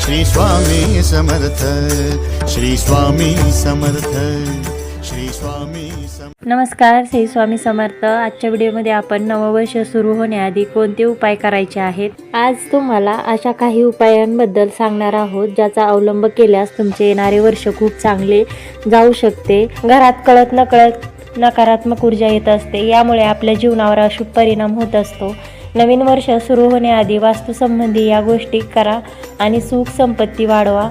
श्री स्वामी समर्थ श्री स्वामी समर्थ श्री स्वामी समर्थ नमस्कार श्री स्वामी समर्थ. आजच्या व्हिडिओमध्ये आपण नववर्ष सुरू होण्याआधी कोणते उपाय करायचे आहेत? आज तुम्हाला अशा काही उपायांबद्दल सांगणार आहोत ज्याचा अवलंब केल्यास तुमचे येणारे वर्ष खूप चांगले जाऊ शकते. घरात कळत न कळत नकारात्मक ऊर्जा येत असते यामुळे आपल्या जीवनावर अशुभ परिणाम होत असतो. नवीन वर्ष सुरू होण्याआधी वास्तुसंबंधी या गोष्टी करा आणि सुख संपत्ती वाढवा.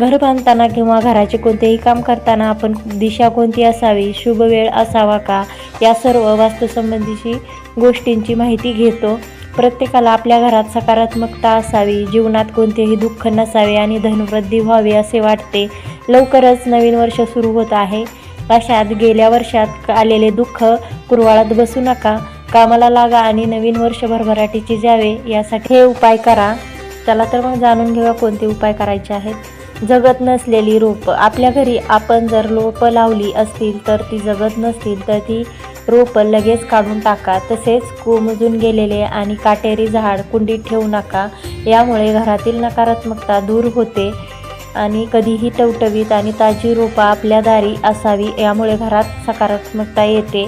घर बांधताना किंवा घराचे कोणतेही काम करताना आपण दिशा कोणती असावी शुभ वेळ असावा का या सर्व वास्तुसंबंधीची गोष्टींची माहिती घेतो. प्रत्येकाला आपल्या घरात सकारात्मकता असावी जीवनात कोणतेही दुःख नसावे आणि धनवृद्धी व्हावी असे वाटते. लवकरच नवीन वर्ष सुरू होत आहे. अशात गेल्या वर्षात आलेले दुःख कुरवाळात बसू नका. कामाला लागा आणि नवीन वर्ष भरभराटीची जावे यासाठी हे उपाय करा. चला तर मग जाणून घेऊया कोणते उपाय करायचे आहेत. जगत नसलेली रोपं. आपल्या घरी आपण जर रोपं लावली असतील तर ती जगत नसतील तर ती रोपं लगेच काढून टाका. तसेच कोमजून गेलेले आणि काटेरी झाड कुंडीत ठेवू नका. यामुळे घरातील नकारात्मकता दूर होते आणि कधीही टवटवीत आणि ताजी रोपं आपल्या दारी असावी. यामुळे घरात सकारात्मकता येते.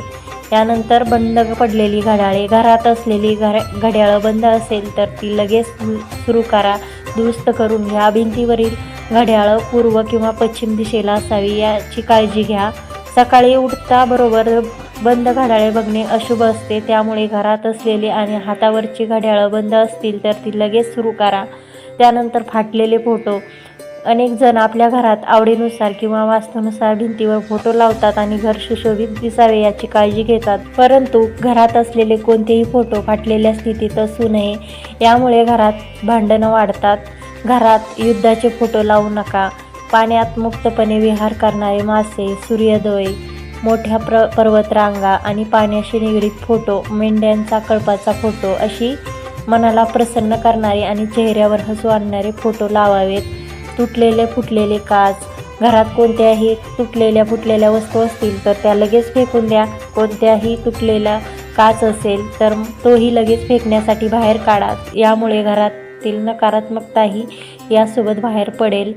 त्यानंतर बंद पडलेली घड्याळे घरात असलेली घड्या घड्याळं बंद असेल तर ती लगेच सुरू करा. दुरुस्त करून घ्या भिंतीवरील घड्याळं पूर्व किंवा पश्चिम दिशेला असावी याची काळजी घ्या. सकाळी उठता बरोबर बंद घड्याळे बघणे अशुभ असते. त्यामुळे घरात असलेली आणि हातावरची घड्याळं बंद असतील तर ती लगेच सुरू करा. त्यानंतर फाटलेले फोटो. अनेक जण आपल्या घरात आवडीनुसार किंवा वास्तूनुसार भिंतीवर फोटो लावतात आणि घर सुशोभित दिसावे याची काळजी घेतात. परंतु घरात असलेले कोणतेही फोटो फाटलेल्या स्थितीत असू नये. यामुळे घरात भांडणं वाढतात. घरात युद्धाचे फोटो लावू नका. पाण्यात मुक्तपणे विहार करणारे मासे सूर्योदय मोठ्या प्र पर्वतरांगा आणि पाण्याशी निगडीत फोटो मेंढ्यांचा कळपाचा फोटो अशी मनाला प्रसन्न करणारे आणि चेहऱ्यावर हसू आणणारे फोटो लावावेत. तुटलेले फुटलेले काच. घरात कोणत्याही तुटलेल्या फुटलेल्या वस्तू असतील तर त्या लगेच फेकून द्या. कोणत्याही तुटलेला काच असेल तर तोही लगेच फेकण्यासाठी बाहेर काढा. यामुळे घरातील नकारात्मकताही यासोबत बाहेर पडेल.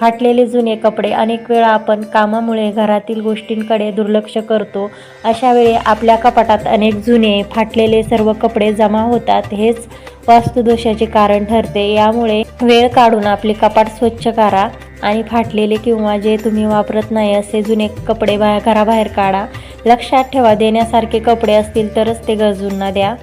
फाटलेले जुने कपडे अनेक वेळा आपण कामामुळे घरातील गोष्टींकडे दुर्लक्ष करतो. अशा वेळी आपल्या कपाटात अनेक जुने फाटलेले सर्व कपडे जमा होतात. हेच वास्तुदोषाचे कारण ठरते. यामुळे वेळ काढून आपले कपाट स्वच्छ करा आणि फाटलेले किंवा जे तुम्ही वापरत नाही असे जुने कपडे बाहेर घराबाहेर काढा. लक्षात ठेवा देण्यासारखे कपडे असतील तरच ते गरजूंना द्या.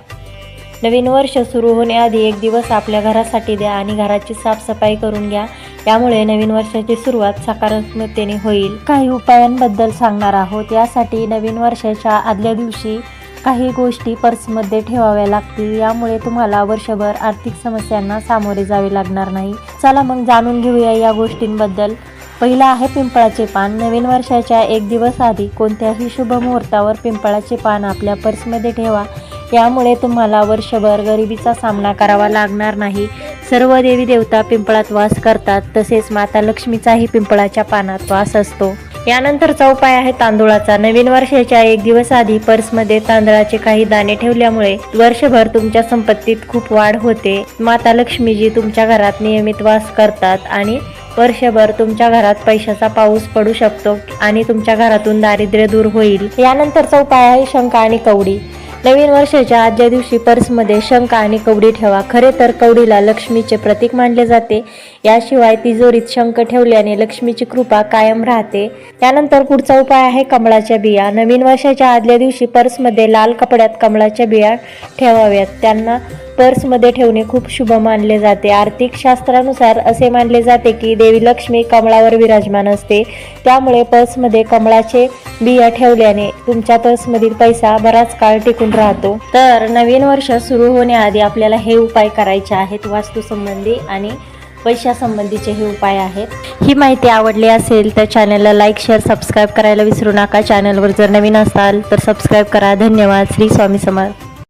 नवीन वर्ष सुरू होण्याआधी एक दिवस आपल्या घरासाठी द्या आणि घराची साफसफाई करून घ्या. यामुळे नवीन वर्षाची सुरुवात सकारात्मकतेने होईल. काही उपायांबद्दल सांगणार आहोत. यासाठी नवीन वर्षाच्या आदल्या दिवशी काही गोष्टी पर्समध्ये ठेवाव्या लागतील. यामुळे तुम्हाला वर्षभर आर्थिक समस्यांना सामोरे जावे लागणार नाही. चला मग जाणून घेऊया या गोष्टींबद्दल. पहिलं आहे पिंपळाचे पान. नवीन वर्षाच्या एक दिवस आधी कोणत्याही शुभ मुहूर्तावर पिंपळाचे पान आपल्या पर्समध्ये ठेवा. यामुळे तुम्हाला वर्षभर गरिबीचा सामना करावा लागणार नाही. सर्व देवी देवता पिंपळात वास करतात. तसेच माता लक्ष्मीचाही पिंपळाच्या पानात वास असतो. यानंतरचा उपाय आहे तांदूळाचा. नवीन वर्षाच्या एक दिवस आधी पर्समध्ये तांदळाचे काही दाणे ठेवल्यामुळे वर्षभर तुमच्या संपत्तीत खूप वाढ होते. माता लक्ष्मीजी तुमच्या घरात नियमित वास करतात आणि वर्षभर तुमच्या घरात पैशाचा पाऊस पडू शकतो आणि तुमच्या घरातून दारिद्र्य दूर होईल. यानंतरचा उपाय आहे शंका आणि कवडी. नवीन वर्षाच्या आदल्या दिवशी पर्समध्ये शंख आणि कवडी ठेवा. खरे तर कवडीला लक्ष्मीचे प्रतीक मानले जाते. याशिवाय तिजोरीत शंख ठेवल्याने लक्ष्मीची कृपा कायम राहते. त्यानंतर पुढचा उपाय आहे कमळाच्या बिया. नवीन वर्षाच्या आदल्या दिवशी पर्समध्ये लाल कपड्यात कमळाच्या बिया ठेवाव्यात. त्यांना पर्समध्ये ठेवणे खूप शुभ मानले जाते. आर्थिक शास्त्रानुसार असे मानले जाते की देवी लक्ष्मी कमळावर विराजमान असते. त्यामुळे पर्समध्ये कमळाचे बिया ठेवल्याने तुमच्या पर्समधील पैसा बराच काळ टिकून राहतो. तर नवीन वर्ष सुरू होण्याआधी आपल्याला हे उपाय करायचे आहेत. वास्तुसंबंधी आणि पैशासंबंधीचे हे उपाय आहेत. ही माहिती आवडली असेल तर चॅनलला लाईक शेअर सबस्क्राईब करायला विसरू नका. चॅनलवर जर नवीन असाल तर सबस्क्राईब करा. धन्यवाद. श्री स्वामी समर्थ.